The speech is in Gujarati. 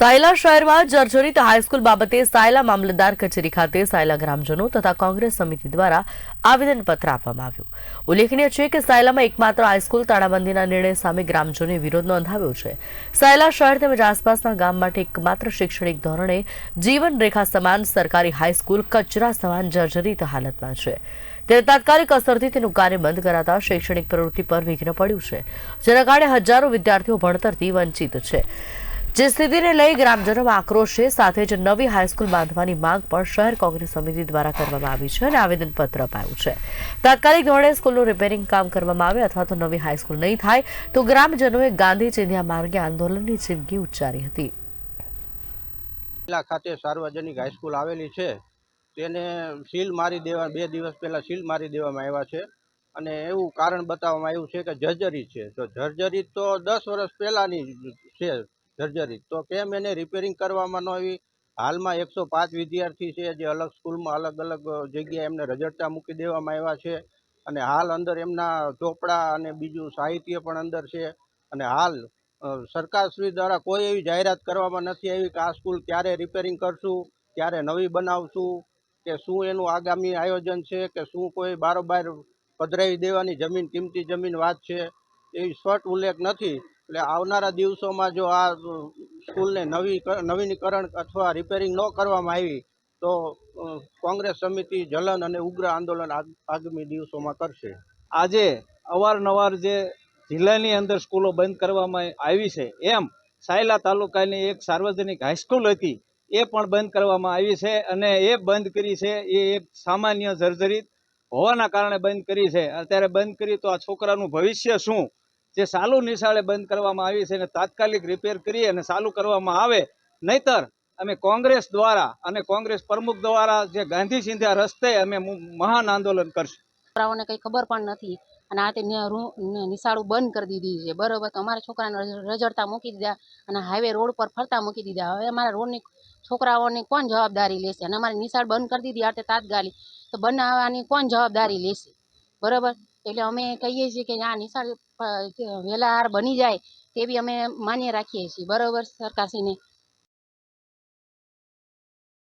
સાયલા શહેરમાં જર્જરિત હાઈસ્કૂલ બાબતે સાયલા મામલતદાર કચેરી ખાતે સાયલા ગ્રામજનો તથા કોંગ્રેસ સમિતિ દ્વારા આવેદનપત્ર આપવામાં આવ્યું. ઉલ્લેખનીય છે કે સાયલામાં એકમાત્ર હાઈસ્કૂલ તાળાબંધીના નિર્ણય સામે ગ્રામજનોએ વિરોધ નોંધાવ્યો છે. સાયલા શહેર તેમજ આસપાસના ગામ માટે એકમાત્ર શૈક્ષણિક ધોરણે જીવન રેખા સમાન સરકારી હાઈસ્કૂલ કચરા સમાન જર્જરિત હાલતમાં છે. ત્યારે તાત્કાલિક અસરથી તેનું કાર્ય બંધ કરાતા શૈક્ષણિક પ્રવૃત્તિ પર વિઘ્ન પડ્યું છે, જેના કારણે હજારો વિદ્યાર્થીઓ ભણતરથી વંચિત છે. જે સ્થિતિને લઈ ગ્રામજનોમાં આક્રોશ છે સાથે જ નવી હાઈસ્કૂલ બાંધવાની માંગ પણ શહેર કોંગ્રેસ સમિતિ દ્વારા કરવામાં આવી છે અને આવેદનપત્ર અપાયું છે. તાત્કાલિક ધોરણે સ્કૂલનું રિપેરિંગ કામ કરવામાં આવે અથવા તો નવી હાઈસ્કૂલ નહીં થાય, તો ગ્રામજનોએ ગાંધી ચિંધ્યા માર્ગે આંદોલનની ચીમકી ઉચ્ચારી હતી. જિલ્લા ખાતે સાર્વજનિક હાઈસ્કૂલ આવેલી છે. તેને સીલ મારી દેવા, બે દિવસ પહેલા સીલ મારી દેવામાં આવ્યા છે. અને એવું કારણ બતાવવામાં આવ્યું છે કે જર્જરી છે. તો જર્જરી તો દસ વર્ષ પહેલાની છે. જર્જરિત તો કેમ એને રિપેરિંગ કરવામાં ન આવી? હાલમાં એકસો પાંચ વિદ્યાર્થી છે જે અલગ સ્કૂલમાં અલગ અલગ જગ્યાએ એમને રજડતા મૂકી દેવામાં આવ્યા છે અને હાલ અંદર એમના ચોપડા અને બીજું સાહિત્ય પણ અંદર છે અને હાલ સરકારશ્રી દ્વારા કોઈ એવી જાહેરાત કરવામાં નથી આવી કે આ સ્કૂલ ક્યારે રિપેરિંગ કરશું, ક્યારે નવી બનાવશું, કે શું એનું આગામી આયોજન છે, કે શું કોઈ બારોબાર પધરાવી દેવાની જમીન, કિંમતી જમીન વાત છે, એવી સ્પષ્ટ ઉલ્લેખ નથી. એટલે આવનારા દિવસોમાં જો આ સ્કૂલને નવી નવીનીકરણ અથવા રિપેરિંગ ન કરવામાં આવી, તો કોંગ્રેસ સમિતિ જલન અને ઉગ્ર આંદોલન આગ- આગામી દિવસોમાં કરશે. આજે અવારનવાર જે જિલ્લાની અંદર સ્કૂલો બંધ કરવામાં આવી છે, એમ સાયલા તાલુકાની એક સાર્વજનિક હાઈસ્કૂલ હતી, એ પણ બંધ કરવામાં આવી છે અને એ બંધ કરી છે, એ એક સામાન્ય જર્જરિત હોવાના કારણે બંધ કરી છે. અત્યારે બંધ કરી તો આ છોકરાનું ભવિષ્ય શું? જે સાલુ નિશાળે બંધ કરવામાં આવી છે એને તાત્કાલિક રિપેર કરી અને ચાલુ કરવામાં આવે, નહીતર અમે કોંગ્રેસ દ્વારા અને કોંગ્રેસ પ્રમુખ દ્વારા જે ગાંધી સિંધ્યા રસ્તે અમે મહાન આંદોલન કરશું. છોકરાઓને કંઈ ખબર પણ નથી અને આ તે નિશાળું બંધ કરી દીધી છે. બરોબર, તો અમારા છોકરાને રજ- રજડતા મૂકી દીધા અને હાઈવે રોડ પર ફરતા મૂકી દીધા. હવે અમારા રોડની છોકરાઓની કોણ જવાબદારી લેશે? અને અમારી નિશાળ બંધ કરી દીધી, આ તે તાત્કાલિક. તો બનાવવાની કોણ જવાબદારી લેશે? બરોબર? એટલે અમે કહીએ છીએ કે આ નિશાળ વેલા હાર બની જાય તેવી અમે માન્ય રાખીએ છીએ. બરોબર સરકારશ્રીને?